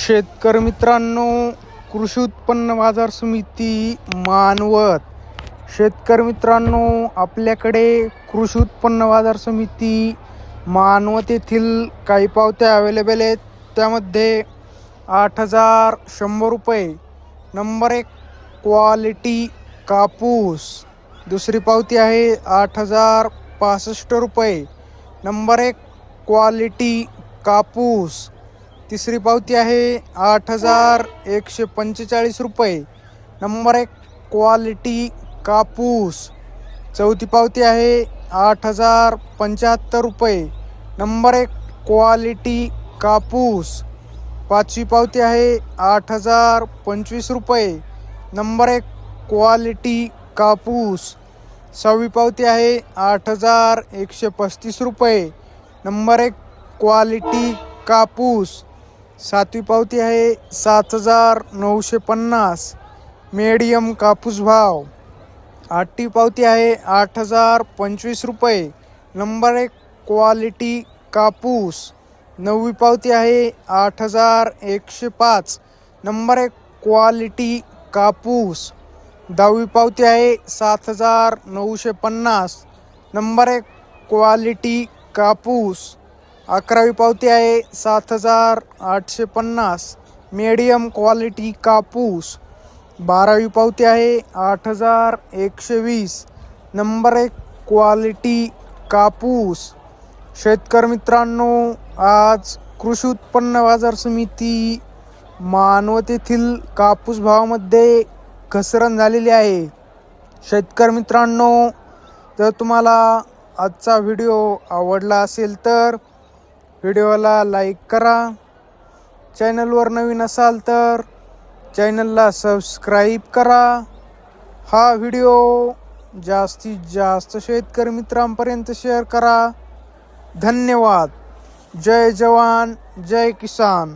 शेतकरी मित्रांनो कृषी उत्पन्न बाजार समिती मानवत. शेतकरी मित्रांनो आपल्याकडे कृषी उत्पन्न बाजार समिती मानवत येथील काही पावत्या अवेलेबल आहेत. त्यामध्ये आठ हजार शंभर रुपये. नंबर एक क्वालिटी कापूस. दुसरी पावती आहे आठ हजार पासष्ट रुपये. नंबर एक क्वालिटी कापूस. तिसरी पावती आहे आठ हजार एकशे पंचेचाळीस रुपये. नंबर एक क्वालिटी कापूस. चौथी पावती आहे आठ हजार पंच्याहत्तर रुपये. नंबर एक क्वालिटी कापूस. पाचवी पावती आहे आठ हजार पंचवीस रुपये. नंबर एक क्वालिटी कापूस. सहावी पावती आहे आठ हजार एकशे पस्तीस रुपये. नंबर एक क्वालिटी कापूस. सातवी पावती आहे सात हजार नऊशे पन्नास. मीडियम कापूस भाव. आठवी पावती आहे आठ हजार पंचवीस रुपये. नंबर एक क्वालिटी कापूस. नववी पावती आहे आठ हजार एकशे पाच. नंबर एक क्वालिटी कापूस. दहावी पावती आहे सात हजार नऊशे पन्नास. नंबर एक क्वालिटी कापूस. अकरावी पावती आहे सात हजार आठशे पन्नास. मीडियम क्वालिटी कापूस. बारावी पावती आहे आठ हजार एकशे वीस. नंबर एक क्वालिटी कापूस. शेतकरी मित्रांनो आज कृषी उत्पन्न बाजार समिती मानवत येथील कापूस भावामध्ये घसरण झालेली आहे. शेतकरी मित्रांनो जर तुम्हाला आजचा व्हिडिओ आवडला असेल तर व्हिडिओला लाईक करा. चॅनलवर नवीन असाल तर चॅनलला सबस्क्राईब करा. हा व्हिडिओ जास्तीत जास्त शेतकरी मित्रांपर्यंत शेअर करा. धन्यवाद. जय जवान जय किसान.